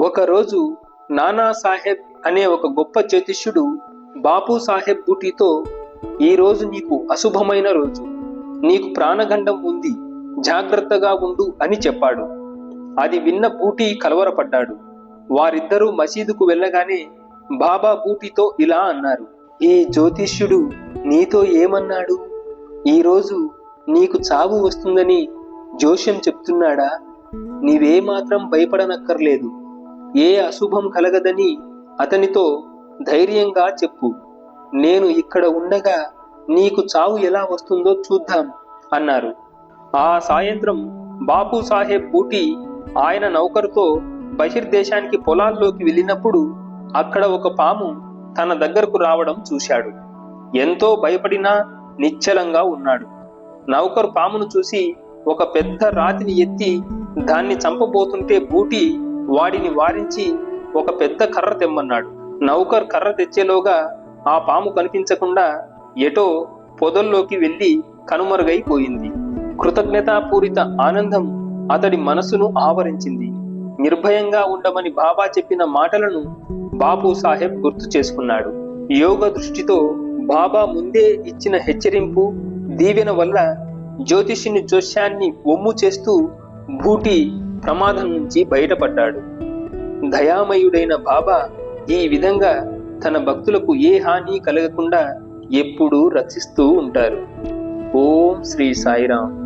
ఒకరోజు నానా సాహెబ్ అనే ఒక గొప్ప జ్యోతిష్యుడు బాపు సాహెబ్ బూటీతో ఈ రోజు నీకు అశుభమైన రోజు. నీకు ప్రాణగండం ఉంది. జాగ్రత్తగా ఉండు అని చెప్పాడు. అది విన్న బూటీ కలవరపడ్డాడు. వారిద్దరూ మసీదుకు వెళ్ళగానే బాబా బూటీతో ఇలా అన్నారు ఈ జ్యోతిష్యుడు నీతో ఏమన్నాడు? ఈరోజు నీకు చావు వస్తుందని జోష్యం చెప్తున్నాడా? నీవేమాత్రం భయపడనక్కర్లేదు. ఏ అశుభం కలగదని అతనితో ధైర్యంగా చెప్పు. నేను ఇక్కడ ఉండగా నీకు చావు ఎలా వస్తుందో చూద్దాం అన్నారు. ఆ సాయంత్రం బాపు సాహెబ్ బూటీ ఆయన నౌకరుతో బహిర్దేశానికి పొలాల్లోకి వెళ్ళినప్పుడు అక్కడ ఒక పాము తన దగ్గరకు రావడం చూశాడు. ఎంతో భయపడినా నిశ్చలంగా ఉన్నాడు. నౌకరు పామును చూసి ఒక పెద్ద రాతిని ఎత్తి దాన్ని చంపబోతుంటే బూటి వాడిని వారించి ఒక పెద్ద కర్ర తెమ్మన్నాడు. నౌకర్ కర్ర తెచ్చేలోగా ఆ పాము కనిపించకుండా ఎటో పొదల్లోకి వెళ్ళి కనుమరుగైపోయింది. కృతజ్ఞతాపూరిత ఆనందం అతడి మనసును ఆవరించింది. నిర్భయంగా ఉండమని బాబా చెప్పిన మాటలను బాపు సాహెబ్ గుర్తు చేసుకున్నాడు. యోగ దృష్టితో బాబా ముందే ఇచ్చిన హెచ్చరింపు దీవెన వల్ల జ్యోతిషుని జోష్యాన్ని ఒమ్ము చేస్తూ బూటి ప్రమాదం నుంచి బయటపడ్డాడు. దయామయుడైన బాబా ఈ విధంగా తన భక్తులకు ఏ హాని కలగకుండా ఎప్పుడూ రక్షిస్తూ ఉంటారు. ఓం శ్రీ సాయిరాం